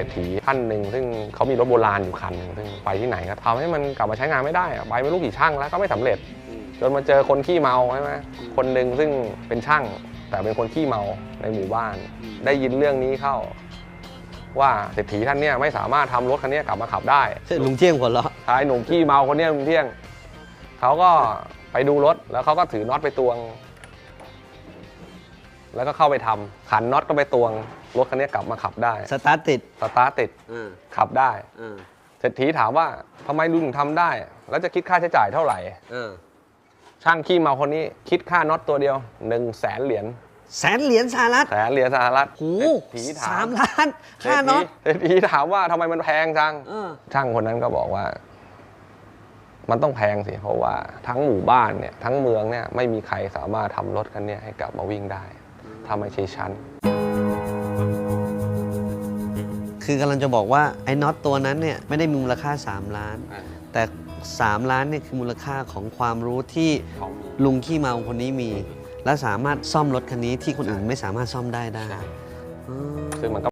รษฐีท่านหนึ่งซึ่งเขามีรถโบราณอยู่คันหนึ่งซึ่งไปที่ไหนก็ทำให้มันกลับมาใช้งานไม่ได้อะไปไม่รู้กี่ช่างแล้วก็ไม่สำเร็จ จนมาเจอคนขี้เมาใช่ไหมคนหนึ่งซึ่งเป็นช่าง แต่เป็นคนขี้เมาในหมู่บ้าน ได้ยินเรื่องนี้เข้า ว่าเศรษฐีท่านเนี่ยไม่สามารถทำรถคันเนี้ยกลับมาขับได้ลุงเที่ยงหัวเราะชายหนุ่มขี้เมาคนเนี้ยลุงเที่ยง เขาก็ไปดูรถแล้วเขาก็ถือน็อตไปตวง แล้วก็เข้าไปทำขันน็อตก็ไปตวง รถคันเนี้ยกลับมาขับได้ สตาร์ทติดสตาร์ทติดขับได้เออเศรษฐีถามว่าทำไมลุงถึงทำได้ แล้วจะคิดค่าใช้จ่ายเท่าไหร่ เออช่างขี้เมาคนนี้คิดค่าน็อตตัวเดียว1นึ่งแสนเหรียญแสนเหรียญสหรัฐแสนเหรียญสหรัฐโอ้เศรษฐีถาสามมล้านค่าเศรษฐีน็อตเศรษฐีถามว่าทำไมมันแพงจัง เออ ช่างคนนั้นก็บอกว่า มันต้องแพงสิ เพราะว่าทั้งหมู่บ้านเนี่ย ทั้งเมืองเนี่ย ไม่มีใครสามารถทำรถคันเนี้ยให้กลับมาวิ่งได้ ถ้าไม่ใช่ชั้น คือกำลังจะบอกว่าไอ้น็อตตัวนั้นเนี่ยไม่ได้มีมูลค่า 3 ล้านแต่ 3 ล้านเนี่ยคือมูลค่าของความรู้ที่ลุงขี้เมาคนนี้มี และสามารถซ่อมรถคันนี้ที่คนอื่นไม่สามารถซ่อมได้ได้ใช่ อืม ซึ่งมันก็